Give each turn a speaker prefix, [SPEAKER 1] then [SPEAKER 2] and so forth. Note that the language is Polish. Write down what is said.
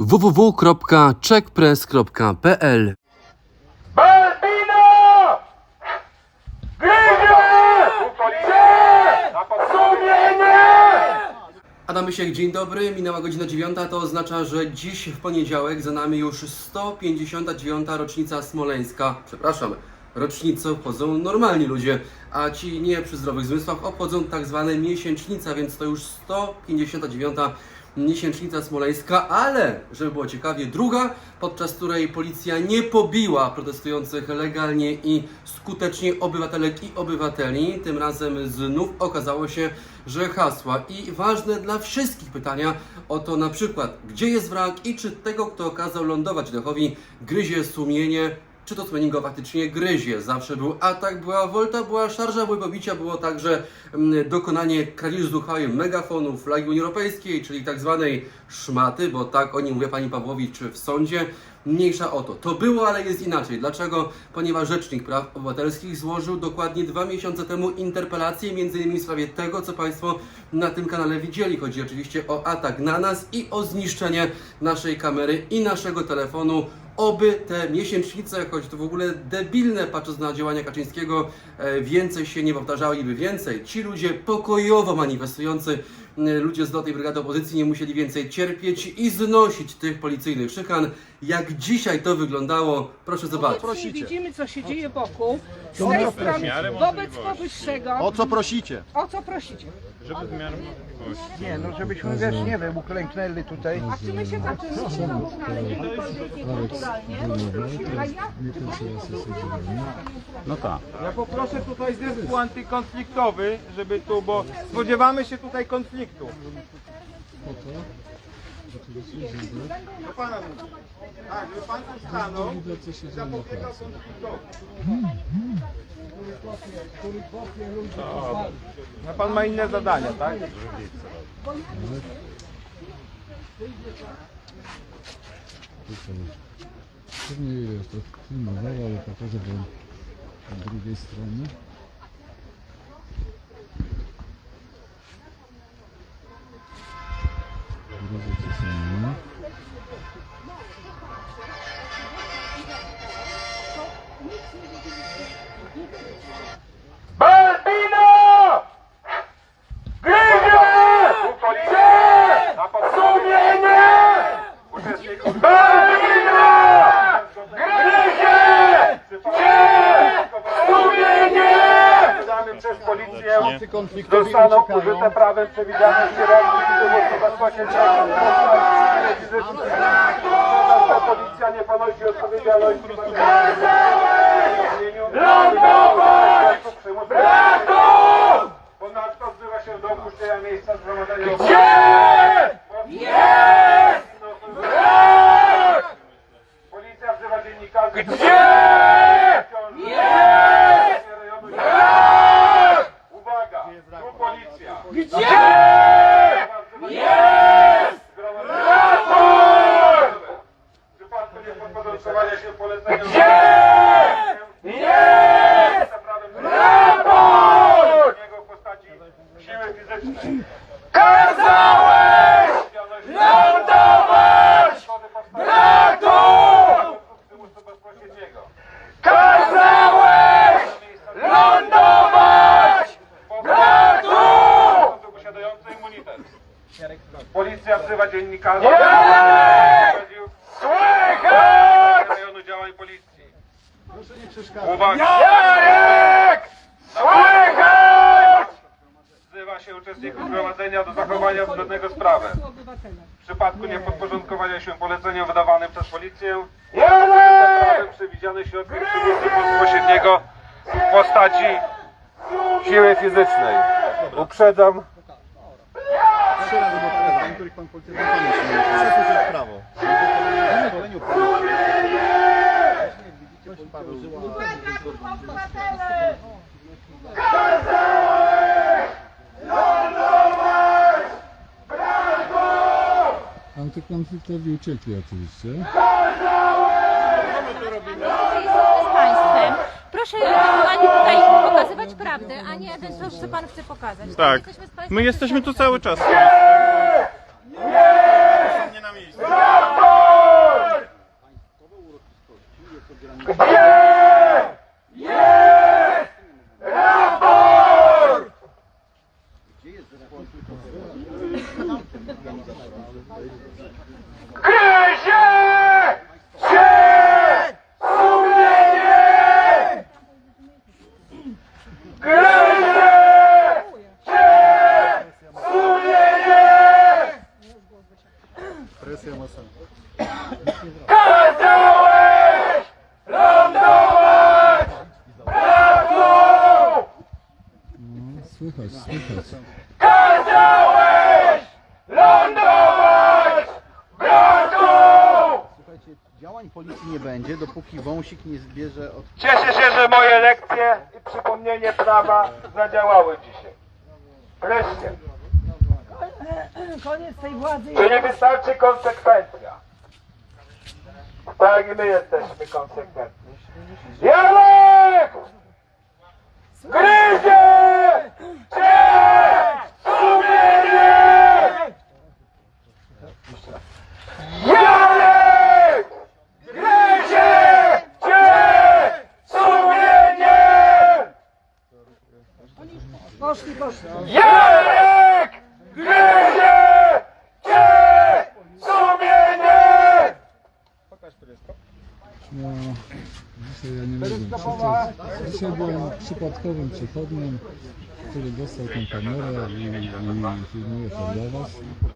[SPEAKER 1] www.checkpress.pl
[SPEAKER 2] Balbino! Gryzie! Sumienie!
[SPEAKER 1] Adam Mysiek, dzień dobry. Minęła godzina 9, to oznacza, że dziś w poniedziałek za nami już 159. rocznica Smoleńska. Przepraszam, rocznicę obchodzą normalni ludzie, a ci nie przy zdrowych zmysłach obchodzą tak zwane miesięcznica, więc to już 159. miesięcznica smoleńska, ale żeby było ciekawie, druga, podczas której policja nie pobiła protestujących legalnie i skutecznie obywatelek i obywateli. Tym razem znów okazało się, że hasła i ważne dla wszystkich pytania o to na przykład, gdzie jest wrak i czy tego, kto kazał lądować Lechowi, gryzie sumienie, czy to sumienie go faktycznie gryzie. Zawsze był atak, była wolta, była szarża, były pobicia, było także mm, dokonanie kradzieży z duchami megafonu flagi Unii Europejskiej, czyli tak zwanej szmaty, bo tak o nim mówiła pani Pawłowicz w sądzie. Mniejsza o to. To było, ale jest inaczej. Dlaczego? Ponieważ Rzecznik Praw Obywatelskich złożył dokładnie dwa miesiące temu interpelację, między innymi w sprawie tego, co Państwo na tym kanale widzieli. Chodzi oczywiście o atak na nas i o zniszczenie naszej kamery i naszego telefonu. Oby te miesięcznice, choć to w ogóle debilne, patrząc na działania Kaczyńskiego, e, więcej się nie powtarzały, niby więcej. Ci ludzie pokojowo manifestujący, ludzie z Lotej Brygady Opozycji nie musieli więcej cierpieć i znosić tych policyjnych szykan. Jak dzisiaj to wyglądało, proszę zobaczyć.
[SPEAKER 3] Prosicie.
[SPEAKER 4] Widzimy, co się dzieje wokół. Z tej strony, wobec powyższego,
[SPEAKER 3] O co prosicie?
[SPEAKER 4] o co prosicie?
[SPEAKER 5] Żeby w miarę możliwości.
[SPEAKER 6] Nie, no żebyśmy wiesz, nie wiem, uklęknęli tutaj.
[SPEAKER 4] A czy my się ja
[SPEAKER 5] No tak.
[SPEAKER 6] Ja poproszę tutaj zespół antykonfliktowy, żeby tu, bo spodziewamy się tutaj konfliktu. Do pana mówię. Tak, żeby pan tu stanął i zapobiegał konfliktowi. A pan ma inne zadania, tak?
[SPEAKER 7] Pewnie jest to filmował, ale pokażę wam drugiej strony. Drugie czasami.
[SPEAKER 2] Balbino! Gryzie! Sumienie!
[SPEAKER 6] Wydany przez policję
[SPEAKER 3] Antykonfliktowi
[SPEAKER 6] zostaną
[SPEAKER 3] uciekają.
[SPEAKER 6] użyte prawem przewidziane w środki świętego. Ta policja nie ponosi odpowiedzialności. Ponadto wzywa się do opuszczenia miejsca zgromadzenia.
[SPEAKER 2] Gdzie jest wrak?
[SPEAKER 6] Policja wzywa dziennikarzy.
[SPEAKER 2] Gdzie jest wrak?
[SPEAKER 6] Uwaga! Tu policja.
[SPEAKER 2] Gdzie jest raport?
[SPEAKER 6] W przypadku niepodporządkowania się poleceniom.
[SPEAKER 2] Gdzie jest raport?
[SPEAKER 6] Niego w postaci siły fizycznej.
[SPEAKER 2] Kazałeś lądować braku!
[SPEAKER 6] Przymusu bezpośredniego.
[SPEAKER 2] Kazałeś lądować braku!
[SPEAKER 6] Osoby posiadające immunitet. Policja
[SPEAKER 2] Jarek! Słychać!
[SPEAKER 6] rejonu działań policji. Uwaga!
[SPEAKER 2] Jarek! Słychać!
[SPEAKER 6] Wzywa się uczestników zgromadzenia do zachowania zgodnego z prawem. W przypadku niepodporządkowania się poleceniom wydawanym przez policję
[SPEAKER 2] Jarek!
[SPEAKER 6] prawem przewidziane środki przymusu bezpośredniego w postaci siły fizycznej. Uprzedzam,
[SPEAKER 3] niektórych pan policjant pamięć nie ma. Przesuń w prawo. Na szkoleniu Antykonfliktowi uciekli oczywiście.
[SPEAKER 8] z państwem. Proszę ewentualnie tutaj pokazywać prawdę, a nie to, co pan chce pokazać.
[SPEAKER 5] Tak.
[SPEAKER 8] Jesteśmy z państwem
[SPEAKER 5] My jesteśmy tu cały czas.
[SPEAKER 2] Где есть рапорт? Крыше! Все! Сумление!
[SPEAKER 3] Крыше! Все!
[SPEAKER 2] Сумление! Пресса эмоциональная.
[SPEAKER 7] Казань! Słychać, słychać.
[SPEAKER 2] Kazałeś lądować braku!
[SPEAKER 3] Słuchajcie, działań policji nie będzie, dopóki wąsik nie zbierze od
[SPEAKER 2] Cieszę się, że moje lekcje i przypomnienie prawa zadziałały dzisiaj. Wreszcie.
[SPEAKER 9] Koniec tej władzy.
[SPEAKER 2] To nie wystarczy konsekwencja. Tak i my jesteśmy konsekwentni. Janek! Gryzie! Cię! Sumienie! Janek! Gryzie! Cię! Sumienie!
[SPEAKER 9] Poszli, poszli.
[SPEAKER 2] Jarek! Gryzie! Cię! Sumienie!
[SPEAKER 7] No, dzisiaj ja nie mogłem. Dzisiaj byłem przypadkowym przechodniem, który dostał tę kamerę i, i filmuje to dla was.